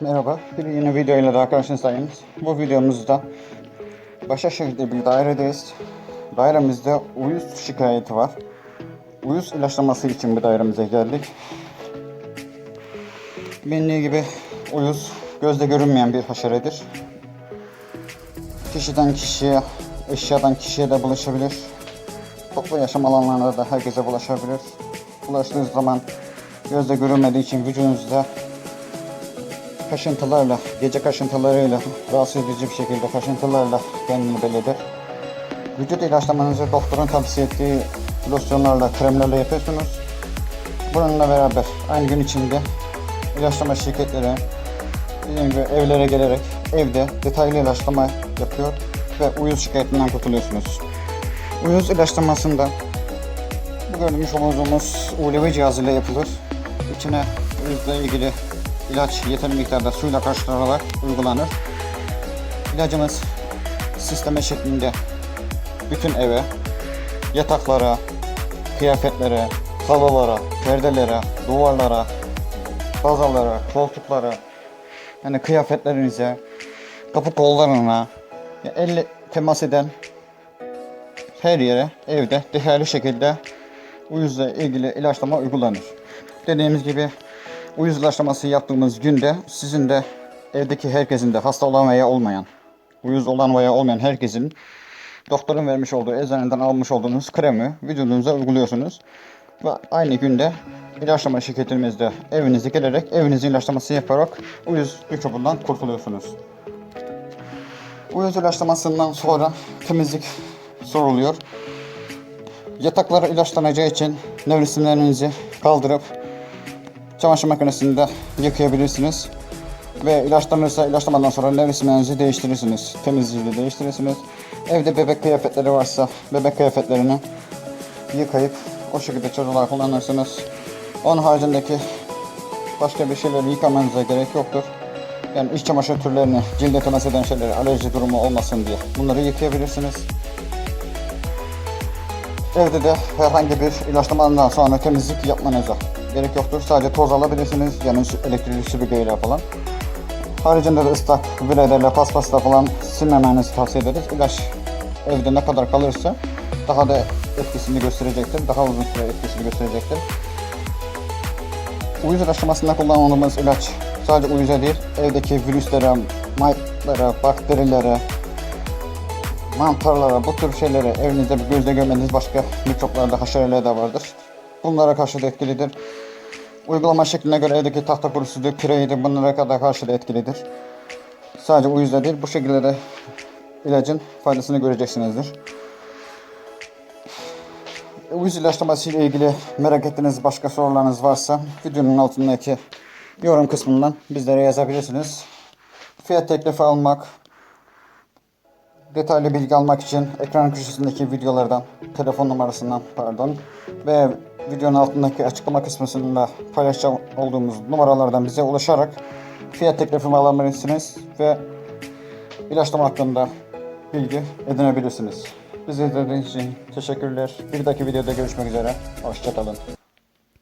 Merhaba, bir yeni video ile daha karşınızdayım. Bu videomuzda Başakşehir'de bir dairedeyiz. Dairemizde uyuz şikayeti var. Uyuz ilaçlaması için bir dairemize geldik. Bilindiği gibi uyuz gözde görünmeyen bir haşeredir. Kişiden kişiye, eşyadan kişiye de bulaşabilir. Toplu yaşam alanlarında da herkese bulaşabilir. Bulaştığı zaman gözde görünmediği için vücudunuzda kaşıntılarla, gece kaşıntılarıyla, rahatsız edici bir şekilde kaşıntılarla kendini belli. Vücut ilaçlamanızı doktorun tavsiye ettiği losyonlarla, kremlerle yapıyorsunuz. Bununla beraber aynı gün içinde ilaçlama şirketleri dediğim gibi evlere gelerek evde detaylı ilaçlama yapıyor ve uyuz şikayetinden kurtuluyorsunuz. Uyuz ilaçlamasında bu görmüş olduğumuz ULV cihazıyla yapılır. İçine uyuzla ilgili ilaç yeterli miktarda suyla karıştırılarak uygulanır. İlacımız sisteme şeklinde bütün eve, yataklara, kıyafetlere, halılara, perdelere, duvarlara, bazalara, koltuklara, yani kıyafetlerinize, kapı kollarına, ya elle temas eden her yere evde detaylı şekilde uyuzla ilgili ilaçlama uygulanır. Dediğimiz gibi uyuz yaptığımız günde sizin de evdeki herkesin de hasta olan veya olmayan, uyuz olan veya olmayan herkesin doktorun vermiş olduğu eczaneden almış olduğunuz kremi vücudunuza uyguluyorsunuz. Ve aynı günde ilaçlama şirketimizde evinize gelerek evinizin ilaçlaması yaparak uyuz mikropundan kurtuluyorsunuz. Uyuz ilaçlamasından sonra temizlik soruluyor. Yataklara ilaçlanacağı için nevresimlerinizi kaldırıp çamaşır makinesinde yıkayabilirsiniz. Ve ilaçlanırsa ilaçlamadan sonra nevresimlerinizi değiştirirsiniz. Temizliği değiştirirsiniz. Evde bebek kıyafetleri varsa bebek kıyafetlerini yıkayıp o şekilde çocuklar kullanırsınız. Onun haricindeki başka bir şeyleri yıkamanıza gerek yoktur. Yani iç çamaşır türlerini, cilde temas eden şeyleri alerji durumu olmasın diye bunları yıkayabilirsiniz. Evde de herhangi bir ilaçlamadan sonra temizlik yapmanıza gerek yoktur. Sadece toz alabilirsiniz. Yani elektrikli süpürgeyle falan. Haricinde de ıslak birelerle paspasla falan silmemenizi tavsiye ederiz. İlaç evde ne kadar kalırsa daha da etkisini gösterecektir. Daha uzun süre etkisini gösterecektir. Uyuz ilaçlamasında kullandığımız ilaç sadece uyuza değil, evdeki virüslere, mite'lara, bakterilere, mantarlara, bu tür şeylere evinizde bir gözle görmediğiniz başka mikroplarda, haşereler de vardır. Bunlara karşı da etkilidir. Uygulama şekline göre evdeki tahta kurusudur, pireydi bunlara kadar karşı da etkilidir. Sadece uyuzda değil, bu şekilde de ilacın faydasını göreceksinizdir. Uyuz ilaçlaması ile ilgili merak ettiğiniz başka sorularınız varsa videonun altındaki yorum kısmından bizlere yazabilirsiniz. Fiyat teklifi almak, detaylı bilgi almak için ekran köşesindeki videolardan, telefon numarasından pardon ve videonun altındaki açıklama kısmında paylaşacak olduğumuz numaralardan bize ulaşarak fiyat teklifi alabilirsiniz ve ilaçlama hakkında bilgi edinebilirsiniz. Bizi izlediğiniz için teşekkürler. Bir dahaki videoda görüşmek üzere. Hoşçakalın.